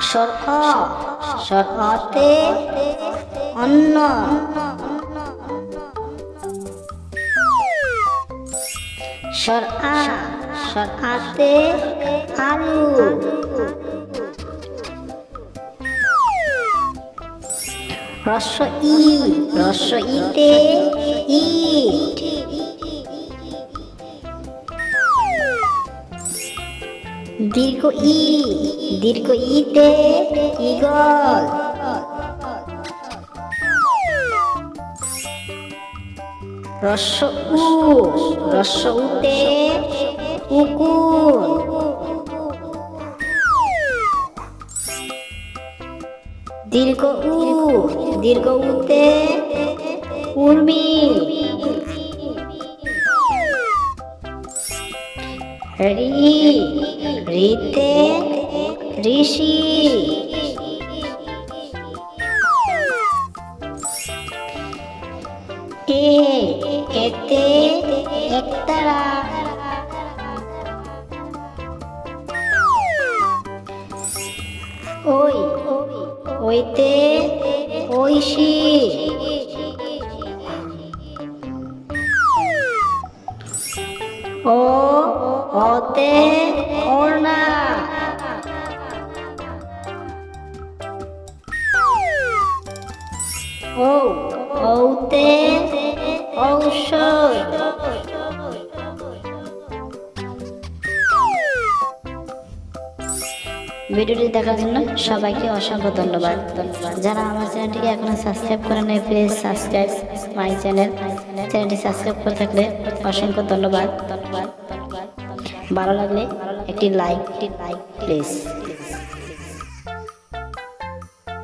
স্বর অ অন্ন। স্বর আ স্বর আতে ই রস্ব ইতে ইট দীর্ঘ ই, দীর্ঘ ইতে ইগল রস্য উ রস্য উতে উকুন। দীর্ঘ উ, দীর্ঘ উতে উর্মি। রি রিতে ঋষি। এ এতে একতারা। ওই ওইতে ঐশী। ও ওতে ওড়না। ও ওতে ঔষধ ভিডিওটি দেখার জন্য সবাইকে অসংখ্য ধন্যবাদ। যারা আমার চ্যানেলটিকে এখনও সাবস্ক্রাইব করে নেয় প্লিজ সাবস্ক্রাইব মাই চ্যানেল চ্যানেলটি সাবস্ক্রাইব করে থাকলে অসংখ্য ধন্যবাদ ধন্যবাদ ধন্যবাদ। ভালো লাগলে একটি লাইক প্লিজ